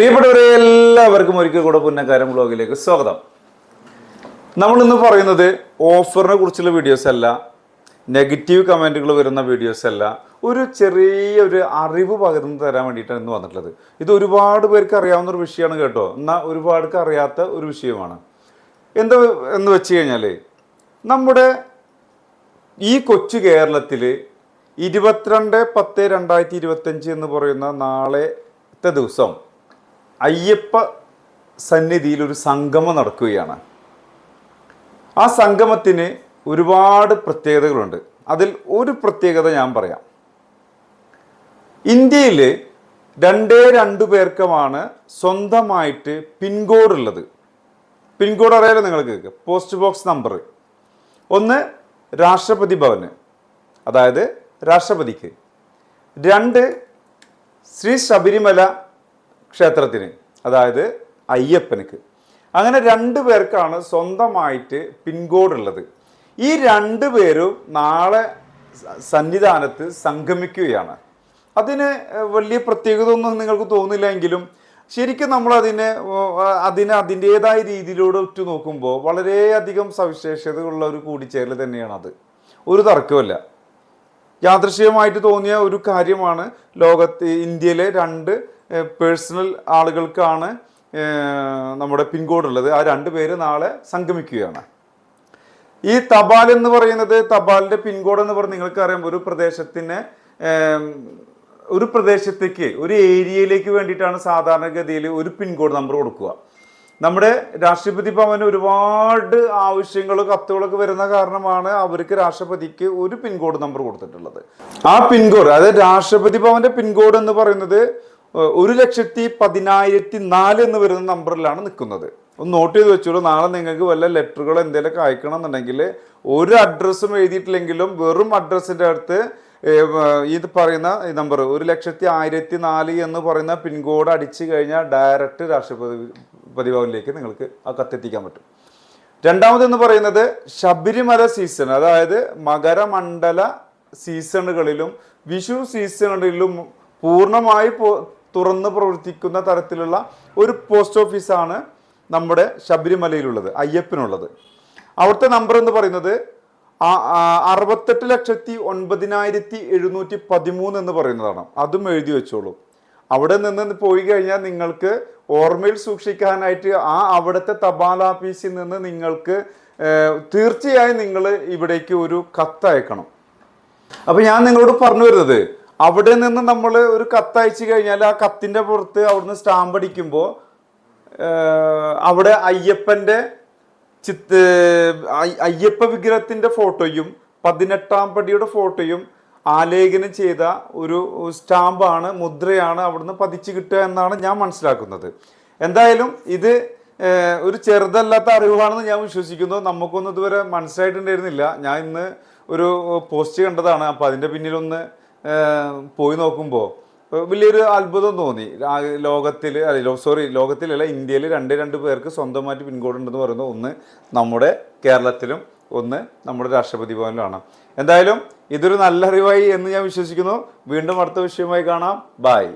പ്രിയപ്പെട്ടവരെ എല്ലാവർക്കും ഒരിക്കൽ കൂടെ പുന്നക്കാരം ബ്ലോഗിലേക്ക് സ്വാഗതം. നമ്മൾ ഇന്ന് പറയുന്നത് ഓഫറിനെ കുറിച്ചുള്ള വീഡിയോസ് അല്ല നെഗറ്റീവ് കമന്റുകൾ വരുന്ന വീഡിയോസ് അല്ല ഒരു ചെറിയ ഒരു അറിവ് പകർന്നു തരാൻ വേണ്ടിയിട്ടാണ് ഇന്ന് വന്നിട്ടുള്ളത്. ഇത് ഒരുപാട് പേർക്ക് അറിയാവുന്ന ഒരു വിഷയമാണ് കേട്ടോ. എന്നാൽ ഒരുപാട് അറിയാത്ത ഒരു വിഷയമാണ്. എന്താ എന്ന് വെച്ച് കഴിഞ്ഞാൽ നമ്മുടെ ഈ കൊച്ചു കേരളത്തിൽ ഇരുപത്തിരണ്ട് പത്ത് രണ്ടായിരത്തി ഇരുപത്തഞ്ച് എന്ന് പറയുന്ന നാളത്തെ ദിവസം അയ്യപ്പ സന്നിധിയിൽ ഒരു സംഗമം നടക്കുകയാണ്. ആ സംഗമത്തിന് ഒരുപാട് പ്രത്യേകതകളുണ്ട്. അതിൽ ഒരു പ്രത്യേകത ഞാൻ പറയാം. ഇന്ത്യയിൽ രണ്ടേ രണ്ടു പേർക്കുമാണ് സ്വന്തമായിട്ട് പിൻകോഡ് ഉള്ളത്. പിൻകോഡ് അറിയാലോ നിങ്ങൾക്ക് പോസ്റ്റ് ബോക്സ് നമ്പർ ഒന്ന് രാഷ്ട്രപതി ഭവന് അതായത് രാഷ്ട്രപതിക്ക്. രണ്ട് ശ്രീ ശബരിമല ക്ഷേത്രത്തിന് അതായത് അയ്യപ്പനക്ക്. അങ്ങനെ രണ്ടു പേർക്കാണ് സ്വന്തമായിട്ട് പിൻകോഡ് ഉള്ളത്. ഈ രണ്ടു പേരും നാളെ സന്നിധാനത്ത് സംഗമിക്കുകയാണ്. അതിന് വലിയ പ്രത്യേകത ഒന്നും നിങ്ങൾക്ക് തോന്നില്ല എങ്കിലും ശരിക്കും നമ്മൾ അതിനെ അതിന് അതിന്റെതായ രീതിയിലൂടെ ഉറ്റു നോക്കുമ്പോൾ വളരെയധികം സവിശേഷതകളുള്ള ഒരു കൂടിച്ചേരൽ തന്നെയാണ് അത് ഒരു തർക്കമല്ല യാദൃശ്ചികമായിട്ട് തോന്നിയ ഒരു കാര്യമാണ് ലോകത്ത് ഇന്ത്യയിലെ രണ്ട് പേഴ്സണൽ ആളുകൾക്കാണ് നമ്മുടെ പിൻകോഡ് ഉള്ളത്. ആ രണ്ട് പേര് നാളെ സംഗമിക്കുകയാണ്. ഈ തപാൽ എന്ന് പറയുന്നത് തപാലിന്റെ പിൻകോഡ് എന്ന് പറഞ്ഞ് നിങ്ങൾക്ക് അറിയാം. ഒരു പ്രദേശത്തിന് ഒരു പ്രദേശത്തേക്ക് ഒരു ഏരിയയിലേക്ക് വേണ്ടിയിട്ടാണ് സാധാരണഗതിയിൽ ഒരു പിൻകോഡ് നമ്പർ കൊടുക്കുക. നമ്മുടെ രാഷ്ട്രപതി ഭവന് ഒരുപാട് ആവശ്യങ്ങളും കത്തുകളൊക്കെ വരുന്ന കാരണമാണ് അവർക്ക് രാഷ്ട്രപതിക്ക് ഒരു പിൻകോഡ് നമ്പർ കൊടുത്തിട്ടുള്ളത്. ആ പിൻകോഡ് അതായത് രാഷ്ട്രപതി ഭവന്റെ പിൻകോഡ് എന്ന് പറയുന്നത് ഒരു ലക്ഷത്തി പതിനായിരത്തി നാല് എന്ന് വരുന്ന നമ്പറിലാണ് നിൽക്കുന്നത്. ഒന്ന് നോട്ട് ചെയ്ത് വെച്ചോളൂ നാളെ നിങ്ങൾക്ക് വല്ല ലെറ്ററുകൾ എന്തെങ്കിലും അയക്കണം എന്നുണ്ടെങ്കിൽ ഒരു അഡ്രസ്സും എഴുതിയിട്ടില്ലെങ്കിലും വെറും അഡ്രസ്സിന്റെ അടുത്ത് ഇത് പറയുന്ന നമ്പർ ഒരു ലക്ഷത്തി ആയിരത്തി നാല് എന്ന് പറയുന്ന പിൻകോഡ് അടിച്ചു കഴിഞ്ഞാൽ ഡയറക്റ്റ് രാഷ്ട്രപതി ഭവനിലേക്ക് നിങ്ങൾക്ക് ആ കത്തെത്തിക്കാൻ പറ്റും. രണ്ടാമതെന്ന് പറയുന്നത് ശബരിമല സീസൺ അതായത് മകരമണ്ഡല സീസണുകളിലും വിഷു സീസണുകളിലും പൂർണമായി തുറന്ന് പ്രവർത്തിക്കുന്ന തരത്തിലുള്ള ഒരു പോസ്റ്റ് ഓഫീസാണ് നമ്മുടെ ശബരിമലയിലുള്ളത് അയ്യപ്പനുള്ളത്. അവിടുത്തെ നമ്പർ എന്ന് പറയുന്നത് അറുപത്തെട്ട് ലക്ഷത്തി ഒൻപതിനായിരത്തി എഴുന്നൂറ്റി പതിമൂന്ന് എന്ന് പറയുന്നതാണ്. അതും എഴുതി വെച്ചോളൂ. അവിടെ നിന്ന് പോയി കഴിഞ്ഞാൽ നിങ്ങൾക്ക് ഓർമ്മയിൽ സൂക്ഷിക്കാനായിട്ട് ആ അവിടുത്തെ തപാൽ ഓഫീസിൽ നിന്ന് നിങ്ങൾക്ക് തീർച്ചയായും നിങ്ങൾ ഇവിടേക്ക് ഒരു കത്ത് അയക്കണം അപ്പൊ ഞാൻ നിങ്ങളോട് പറഞ്ഞു വരുന്നത് അവിടെ നിന്ന് നമ്മൾ ഒരു കത്ത് അയച്ചു കഴിഞ്ഞാൽ ആ കത്തിന്റെ പുറത്ത് അവിടുന്ന് സ്റ്റാമ്പ് അടിക്കുമ്പോൾ അവിടെ അയ്യപ്പന്റെ ചിത്ത് അയ്യപ്പ വിഗ്രഹത്തിന്റെ ഫോട്ടോയും പതിനെട്ടാം പടിയുടെ ഫോട്ടോയും ആലേഖനം ചെയ്ത ഒരു സ്റ്റാമ്പാണ് മുദ്രയാണ് അവിടുന്ന് പതിച്ചു കിട്ടുക എന്നാണ് ഞാൻ മനസ്സിലാക്കുന്നത്. എന്തായാലും ഇത് ഒരു ചെറുതല്ലാത്ത അറിവാണെന്ന് ഞാൻ വിശ്വസിക്കുന്നു. നമുക്കൊന്നും ഇതുവരെ മനസ്സിലായിട്ടുണ്ടായിരുന്നില്ല. ഞാൻ ഇന്ന് ഒരു പോസ്റ്റ് കണ്ടതാണ്. അപ്പോൾ അതിന്റെ പിന്നിലൊന്ന് പോയി നോക്കുമ്പോൾ വലിയൊരു അത്ഭുതം തോന്നി. ലോകത്തിൽ അല്ല സോറി ലോകത്തിലല്ല ഇന്ത്യയിൽ രണ്ട് രണ്ട് പേർക്ക് സ്വന്തമായിട്ട് പിൻകോഡ് ഉണ്ടെന്ന് പറയുന്നത് ഒന്ന് നമ്മുടെ കേരളത്തിലും ഒന്ന് നമ്മുടെ രാഷ്ട്രപതി ഭവനിലുമാണ് എന്തായാലും ഇതൊരു നല്ല അറിവായി എന്ന് ഞാൻ വിശ്വസിക്കുന്നു. വീണ്ടും അടുത്ത വിഷയമായി കാണാം. ബായ്